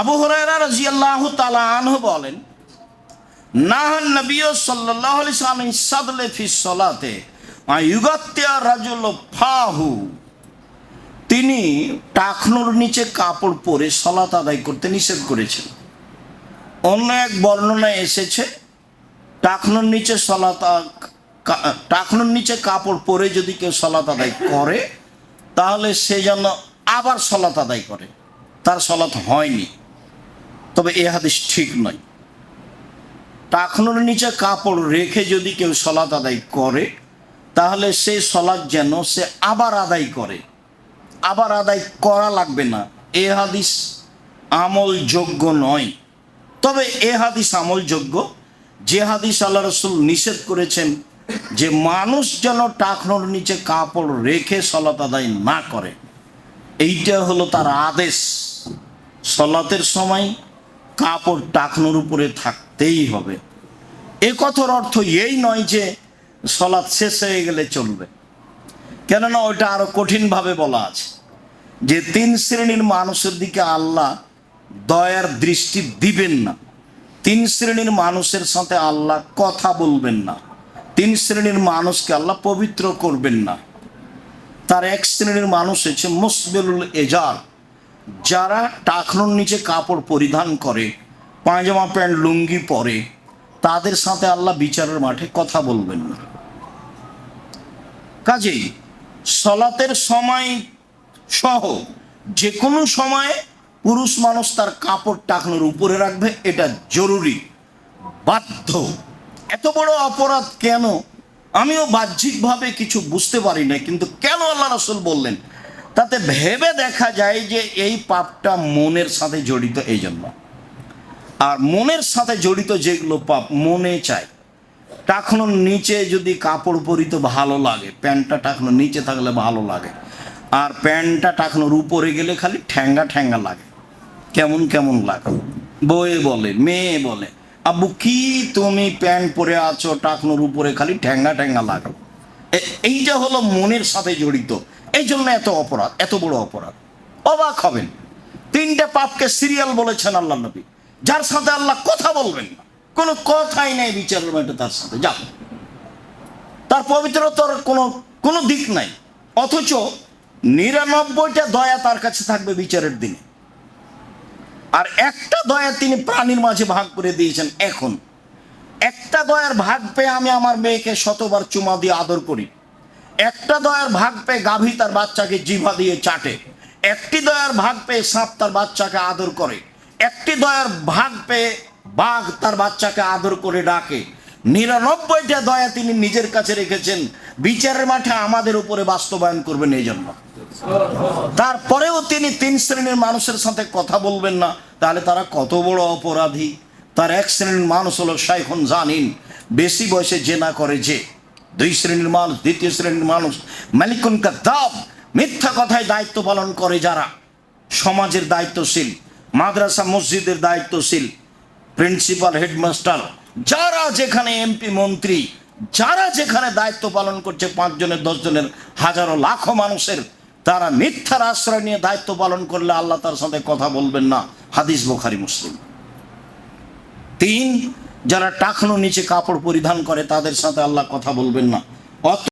আবু হরাইরা রাজিয়াল্লাহু তাআলা আনহু বলেন, নাহান নবী সাল্লাল্লাহু আলাইহি সাল্লাম সাদলে ফি সলাতে আয়ুগাত্তিয়া রাজুল ফাহু। তিনি টাকনুর নিচে কাপড় পরে সলাত আদায় করতে নিষেধ করেছেন। অন্য এক বর্ণনায় এসেছে, টাকনুর নিচে সলাত টাকনুর নিচে কাপড় পরে যদি কেউ সলাত আদায় করে, তাহলে সে যেন আবার সলাত আদায় করে। তার সলাত হয়নি। তবে এ হাদিস ঠিক নয়। টাকনুর নিচে কাপড় রেখে যদি কেউ সলাত আদায় করে, তাহলে সে সলাৎ যেন সে আবার আদায় করে। আবার আদায় করা লাগবে না। এ হাদিস আমলযোগ্য নয়। তবে এ হাদিস আমলযোগ্য। যে হাদিস আল্লাহ রসুল নিষেধ করেছেন যে মানুষ যেন টাকনোর নিচে কাপড় রেখে সলাত আদায় না করে, এইটা হলো তার আদেশ। সলাতের সময় কাপড় টাকনোর উপরে থাকতেই হবে। এ কথার অর্থ এই নয় যে সলাৎ শেষ হয়ে গেলে চলবে। কেননা ওটা আরও কঠিনভাবে বলা আছে যে তিন শ্রেণির মানুষের দিকে আল্লাহ দয়ার দৃষ্টি দিবেন না। তিন শ্রেণির মানুষের সাথে আল্লাহ কথা বলবেন না। তিন শ্রেণির মানুষকে আল্লাহ পবিত্র করবেন না। তার এক শ্রেণির মানুষ হচ্ছে মুসবেলুল এজার যারা টাকনোর নিচে কাপড় পরিধান করে, পায়জামা প্যান্ট, লুঙ্গি পরে, তাদের সাথে আল্লাহ বিচারের মাঠে কথা বলবেন না। কাজেই সলাতের সময় সহ যে কোনো সময়ে পুরুষ মানুষ তার কাপড় টাকনোর উপরে রাখবে, এটা জরুরি। বাধ্য। এত বড় অপরাধ কেন? আমিও বাহ্যিকভাবে কিছু বুঝতে পারি না কিন্তু কেন আল্লাহ রসুল বললেন তাতে ভেবে দেখা যায় যে এই পাপটা মনের সাথে জড়িত এই জন্য আর মনের সাথে জড়িত যেগুলো পাপ মনে চায় টাকনোর নিচে যদি কাপড় পরিত ভালো লাগে, প্যান্টটা টাকনোর নিচে থাকলে ভালো লাগে, আর প্যান্টটা টাকনোর উপরে গেলে খালি ঠ্যাঙ্গা ঠ্যাঙ্গা লাগে। কেমন কেমন লাগে। বয়ে বলে, মেয়ে বলে, আব্বু, কি তুমি প্যান্ট পরে আছো, টাকনোর উপরে খালি ঠ্যাঙ্গা ঠ্যাঙ্গা লাগে? এইটা হলো মনের সাথে জড়িত। এই জন্য এত অপরাধ, এত বড় অপরাধ। অবাক হবেন। তিনটে পাপকে সিরিয়াল বলেছেন আল্লাহ নবী। যার সাথে আল্লাহ কথা বলবেন না। কোনো কথাই নেই বিচারের মাঠে তার সাথে। যাও তার পবিত্রতার কোনো কোনো দিক নাই। অথচ নিরানব্বইটা দয়া তার কাছে থাকবে বিচারের দিনে। আর একটা দয়া তিনি প্রাণীর মাঝে ভাগ করে দিয়েছেন এখন। একটা দয়ার ভাগ পেয়ে আমি আমার মেয়েকে শতবার চুমা দিয়ে আদর করি। একটা দয়ার ভাগ পেয়ে গাভী তার বাচ্চাকে জিভা দিয়ে চাটে। একটি দয়ার ভাগ পেয়ে সাপ তার বাচ্চাকে আদর করে। একটি দয়ার ভাগ পেয়ে বাঘ তার বাচ্চাকে আদর করে ডাকে। নিরানব্বইটা দয়া তিনি নিজের কাছে রেখেছেন। বিচারের মাঠে আমাদের উপরে বাস্তবায়ন করবেন এই জন্য। তারপরেও তিনি তিন শ্রেণির মানুষের সাথে কথা বলবেন না। তাহলে তারা কত বড় অপরাধী। তার এক শ্রেণির মানুষ হলো শাইখুন জানিন। বেশি বয়সে জেনা করে যে দুই শ্রেণির মানুষ দ্বিতীয় শ্রেণির মানুষ, মালিকুন কাদ্দাব, মিথ্যা কথায় দায়িত্ব পালন করে যারা। সমাজের দায়িত্বশীল, মাদ্রাসা, মসজিদের দায়িত্বশীল, প্রিন্সিপাল, হেডমাস্টার, যারা যেখানে এমপি, মন্ত্রী, যারা যেখানে দায়িত্ব পালন করছে পাঁচজনের, দশজনের, হাজারো, লাখো মানুষের, তারা মিথ্যার আশ্রয় নিয়ে দায়িত্ব পালন করলে আল্লাহ তার সাথে কথা বলবেন না। হাদিস বোখারি, মুসলিম। তিন যারা টাকনো নিচে কাপড় পরিধান করে তাদের সাথে আল্লাহ কথা বলবেন না।